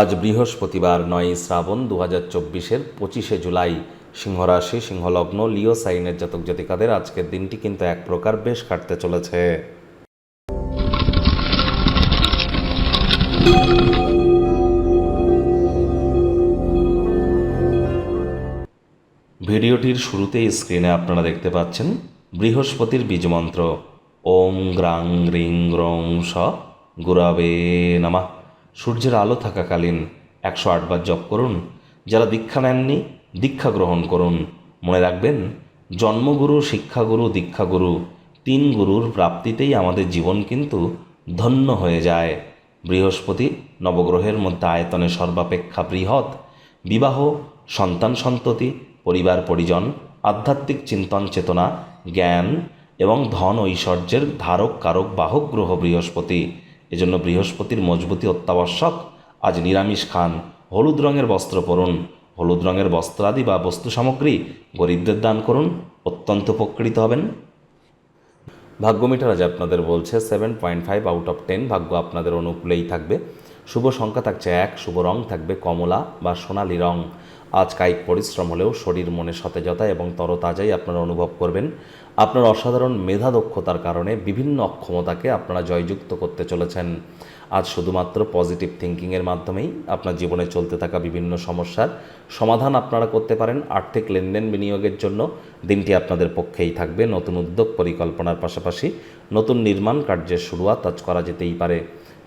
আজ বৃহস্পতিবার নয় শ্রাবণ দু হাজার চব্বিশের পঁচিশে জুলাই। সিংহরাশি, সিংহলগ্ন, লিও সাইনের জাতক জাতিকাদের আজকের দিনটি কিন্তু এক প্রকার বেশ কাটতে চলেছে। ভিডিওটির শুরুতে স্ক্রিনে আপনারা দেখতে পাচ্ছেন বৃহস্পতির বীজমন্ত্র ওম গ্রাং রিং রং, স, গুরাবে, নামা। সূর্যের আলো থাকাকালীন একশো আটবার জপ করুন। যারা দীক্ষা নেননি, দীক্ষা গ্রহণ করুন। মনে রাখবেন, জন্মগুরু, শিক্ষাগুরু, দীক্ষাগুরু তিন গুরুর প্রাপ্তিতেই আমাদের জীবন কিন্তু ধন্য হয়ে যায়। বৃহস্পতি নবগ্রহের মধ্যে আয়তনে সর্বাপেক্ষা বৃহৎ। বিবাহ, সন্তান সন্ততি, পরিবার পরিজন, আধ্যাত্মিক চিন্তন চেতনা, জ্ঞান এবং ধন ঐশ্বর্যের ধারক কারক বাহক গ্রহ বৃহস্পতি। এজন্য বৃহস্পতির মজবুতি অত্যাবশ্যক। আজ নিরামিষ খান। হলুদ রঙের বস্ত্র পরুন। হলুদ রঙের বস্ত্রাদি বা বস্তু সামগ্রী গরিবদের দান করুন। অত্যন্ত উপকৃত হবেন। ভাগ্য মিটার আজ আপনাদের বলছে seven point five out of ten ভাগ্য আপনাদের অনুকূলেই থাকবে। শুভ সংখ্যা থাকছে এক। শুভ রং থাকবে কমলা বা সোনালি রং। আজ কায়িক পরিশ্রম হলেও শরীর, মনে সতেজতা এবং তরতাজাই আপনারা অনুভব করবেন। আপনার অসাধারণ মেধা দক্ষতার কারণে বিভিন্ন অক্ষমতাকে আপনারা জয়যুক্ত করতে চলেছেন। আজ শুধুমাত্র পজিটিভ থিঙ্কিংয়ের মাধ্যমেই আপনার জীবনে চলতে থাকা বিভিন্ন সমস্যার সমাধান আপনারা করতে পারেন। আর্থিক লেনদেন বিনিয়োগের জন্য দিনটি আপনাদের পক্ষেই থাকবে। নতুন উদ্যোগ পরিকল্পনার পাশাপাশি নতুন নির্মাণ কার্যের শুরুয়াত আজ করা যেতেই পারে।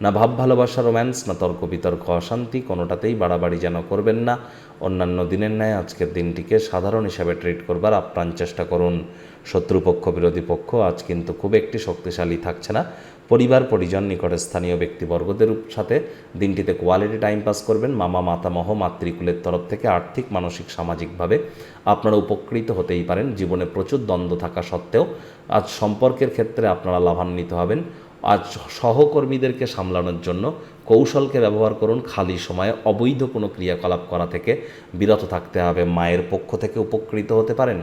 না ভাব, ভালোবাসা, রোম্যান্স, না তর্ক, বিতর্ক, অশান্তি, কোনোটাতেই বাড়াবাড়ি যেন করবেন না। অন্যান্য দিনের ন্যায় আজকের দিনটিকে সাধারণ হিসাবে ট্রিট করবার আপ্রাণ চেষ্টা করুন। শত্রুপক্ষ, বিরোধী পক্ষ আজ কিন্তু খুব একটি শক্তিশালী থাকছে না। পরিবার, পরিজন, নিকটে স্থানীয় ব্যক্তিবর্গদের সাথে দিনটিতে কোয়ালিটি টাইম পাস করবেন। মামা, মাতামহ, মাতৃকুলের তরফ থেকে আর্থিক, মানসিক, সামাজিকভাবে আপনারা উপকৃত হতেই পারেন। জীবনে প্রচুর দ্বন্দ্ব থাকা সত্ত্বেও আজ সম্পর্কের ক্ষেত্রে আপনারা লাভান্বিত হবেন। আজ সহকর্মীদেরকে সামলানোর জন্য কৌশলকে ব্যবহার করুন খালি সময়ে। অবৈধ কোনো ক্রিয়াকলাপ করা থেকে বিরত থাকতে হবে। মায়ের পক্ষ থেকে উপকৃত হতে পারেন।